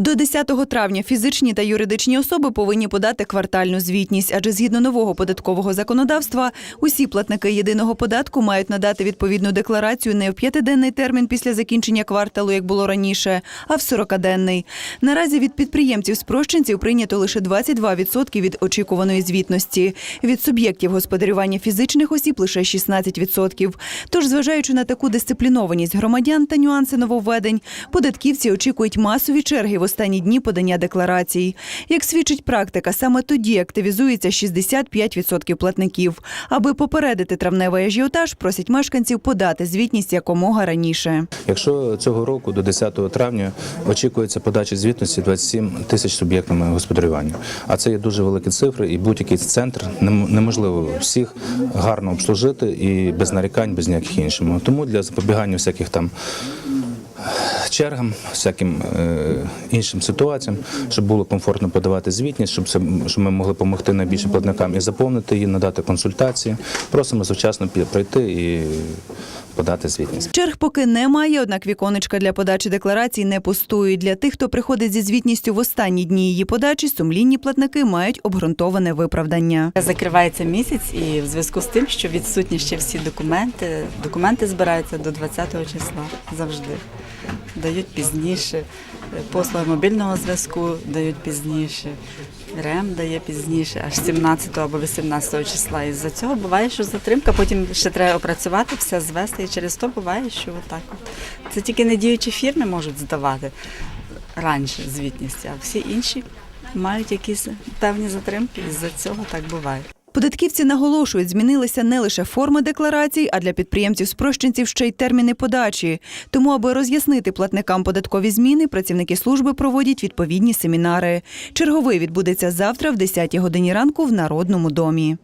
До 10 травня фізичні та юридичні особи повинні подати квартальну звітність, адже згідно нового податкового законодавства усі платники єдиного податку мають надати відповідну декларацію не в п'ятиденний термін після закінчення кварталу, як було раніше, а в 40-денний. Наразі від підприємців спрощенців прийнято лише 22% від очікуваної звітності. Від суб'єктів господарювання фізичних осіб лише 16%. Тож, зважаючи на таку дисциплінованість громадян та нюанси нововведень, податківці очікують масові черги в останні дні подання декларацій. Як свідчить практика, саме тоді активізується 65% платників. Аби попередити травневий ажіотаж, просять мешканців подати звітність якомога раніше. Якщо цього року до 10 травня очікується подача звітності 27 тисяч суб'єктами господарювання, а це є дуже великі цифри, і будь-який центр нем- неможливо всіх гарно обслужити і без нарікань, без ніяких інших. Тому для запобігання всяких там чергам, всяким е, іншим ситуаціям, щоб було комфортно подавати звітність, щоб щоб ми могли допомогти найбільше платникам і заповнити її, надати консультації. Просимо завчасно прийти і подати звітність. Черг поки немає, однак віконечка для подачі декларацій не пустують. Для тих, хто приходить зі звітністю в останні дні її подачі, сумлінні платники мають обґрунтоване виправдання. Закривається місяць, і в зв'язку з тим, що відсутні ще всі документи, документи збираються до 20 числа завжди. Дають пізніше, послуги мобільного зв'язку дають пізніше, РЕМ дає пізніше, аж 17 або 18 числа. І з-за цього буває, що затримка, потім ще треба опрацювати, все звести, і через то буває, що отак. Це тільки недіючі фірми можуть здавати раніше звітність, а всі інші мають якісь певні затримки, і з-за цього так буває. Податківці наголошують, змінилися не лише форми декларацій, а для підприємців-спрощенців ще й терміни подачі. Тому, аби роз'яснити платникам податкові зміни, працівники служби проводять відповідні семінари. Черговий відбудеться завтра в 10-й годині ранку в Народному домі.